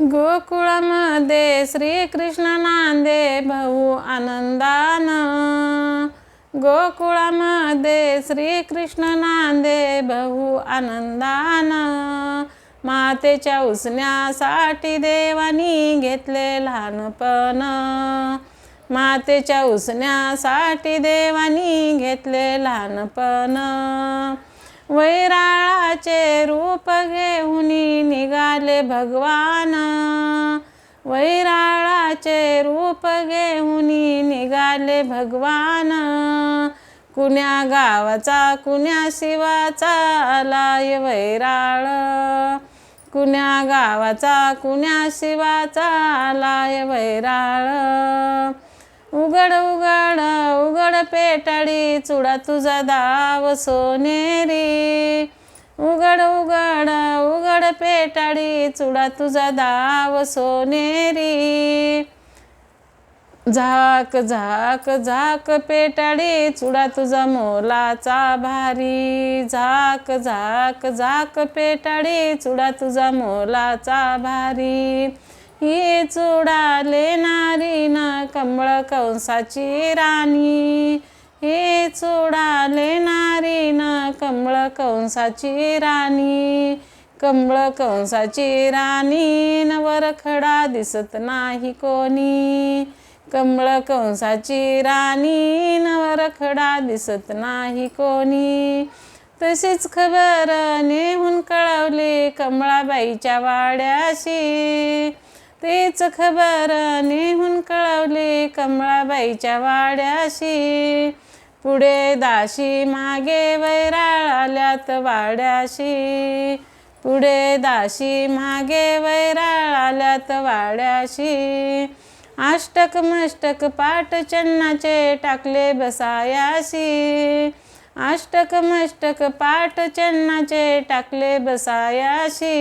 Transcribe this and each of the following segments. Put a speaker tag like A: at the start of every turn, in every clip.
A: गोकुळामध्ये श्रीकृष्ण नांदे भाऊ आनंदान. गोकुळामध्ये श्रीकृष्ण नांदे भाऊ आनंदान. मातेच्या उसण्यासाठी देवानी घेतले लहानपण. मातेच्या उसण्यासाठी देवानी घेतले लहानपण. वैराळाचे रूप घेऊन निघाले भगवान. वैराळाचे रूप घेऊन निघाले भगवान. कुण्या गावाचा कुण्या शिवाचा आलाय वैराळ. कुण्या गावाचा कुण्या शिवाचा आलाय वैराळ. उघड उघड उघड पेटाळी चुडा तुझा दाव सोनेरी उघड उघड उघड पेटाळी चुडा तुझा दाव सोनेरी झाक झाक झाक पेटाळी चुडा तुझा मोलाचा भारी. झाक झाक झाक पेटाळी चुडा तुझा मोलाचा भारी. ही चुडा लेणारी ना कमळ कंसाची राणी. हे चुडा लेणारी ना कमळ कंसाची राणी. कमळ कंसाची राणी नवरखडा दिसत नाही कोणी. कमळ कंसाची राणी नवरखडा दिसत नाही कोणी. तशीच खबर नेहून कळवली कमळाबाईच्या वाड्याशी. तेच खबर नेहून कळवली कमळाबाईच्या वाड्याशी. पुढे दाशी मागे वैराळ आल्यात वाड्याशी. पुढे दाशी मागे वैराळ आल्यात वाड्याशी. आष्टक मष्टक पाट चन्नाचे टाकले बसायाशी. आष्टक मष्टक पाट चन्नाचे टाकले बसायाशी.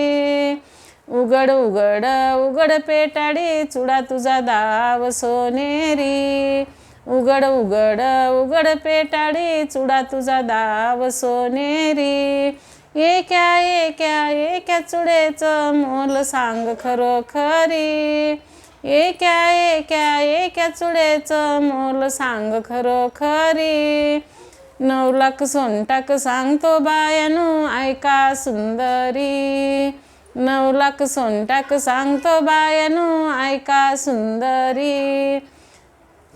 A: उघड उघड उघड पेटाडी चुडा तुझा दाव सोनेरी. उघड उघड उघड पेटाडी चुडा तुझा दाव सोनेरी. एक्या एक्या एक्या चुडेचं मोल सांग खरोखरी. एक्या एक्या एक्या चुडेचं मोल सांग खरोखरी. नऊ लाख सोनटाक सांगतो बायानू ऐका सुंदरी. नऊ लाख सोनटाक सांगतो बायानू ऐका सुंदरी.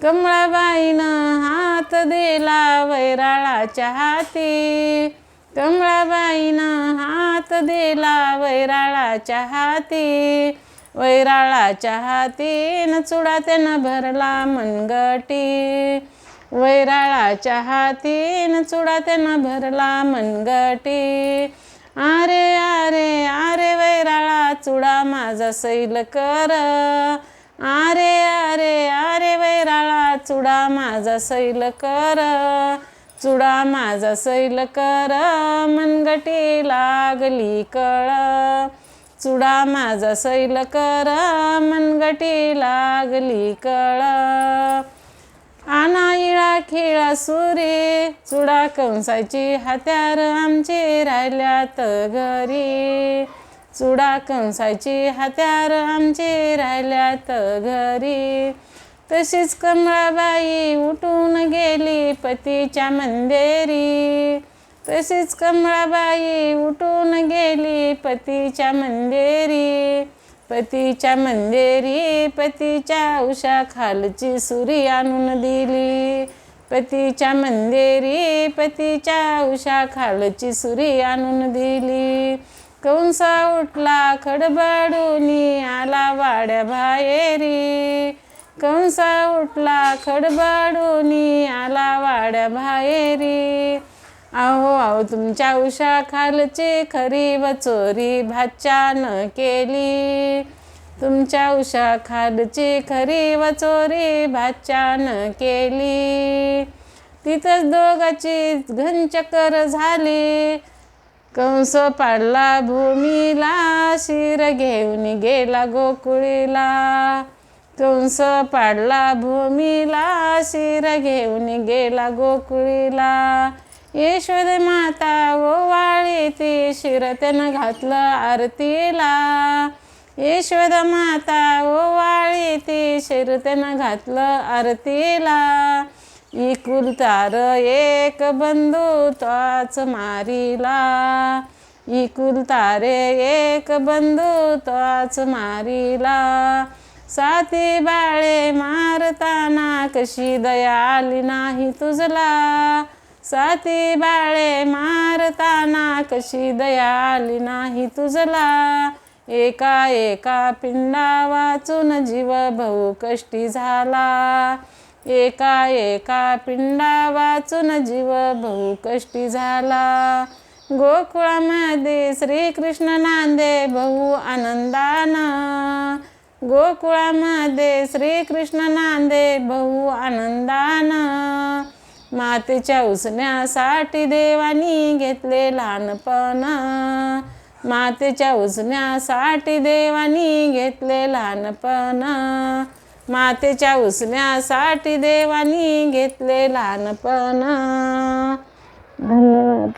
A: कमळाबाईनं हात दिला वैराळाच्या हाती. कमळाबाईनं हात दिला वैराळाच्या हाती. वैराळाच्या न चुडा त्यानं भरला मनगटी. वैराळाच्या न चुडा त्यानं भरला मनगटी. आरे आरे आरे वैराळा चुडा माझा सैल कर. आरे आरे आरे वैराळा चुडा माझा सैल कर. चुडा माझा सैल कर मनगटी लागली कळ. चुडा माझा सैल कर मनगटी लागली कळ. आनाईळा खेळा सुरे. चुडा कंसाची हात्यार आमचे राहिल्यात घरी. चुडा कंसाची हात्यार आमचे राहिल्यात घरी. तशीच कमळाबाई उठून गेली पतीच्या मंदेरी. तशीच कमळाबाई उठून गेली पतीच्या मंदेरी. पतीच्या मंदेरी पतीच्या उषा खालची सुरी आणून दिली. पतीच्या मंदेरी पतीच्या उषा खालची सुरी आणून दिली. कंसा उठला खडबडूनी आला वाड्या बाहेरी. कंसा उठला खडबडूनी आला वाड्या बाहेरी. अहो अहो तुमच्या उषा खालची खरी व चोरी भाच्यान केली. तुमच्या उषा खालची खरी व चोरी भाच्यान केली. तिथंच दोघाची घनचक्कर झाली. कंस पाडला भूमीला शिर घेऊन गेला गोकुळीला. कंस पाडला भूमीला शिर घेऊन गेला गोकुळीला. यशोद माता ओवाळी ती शिर घातलं आरतीला. यशोद माता ओवाळी ती शिरत्यानं घातलं आरतीला. इकुलतार एक बंधू त्वाच इकुल इकुलतारे एक बंधू त्वाच मारीला. साती बाळे मारताना कशी दया आली नाही तुझला? साती बाळे मारताना कशी दया आली नाही तुझला? एका एका पिंडा वाचून जीव भाऊ कष्टी झाला. एका एका पिंडा वाचून जीव भाऊ कष्टी झाला. गोकुळामध्ये श्रीकृष्ण नांदे भाऊ आनंदानं. गोकुळामध्ये श्रीकृष्ण नांदे भाऊ आनंदानं. मातेच्या उसण्यासाठी देवानी घेतले लहानपण. मातेच्या उसण्यासाठी देवानी घेतले लहानपण. मातेच्या उसण्यासाठी देवानी घेतले लहानपण. धन्यवाद.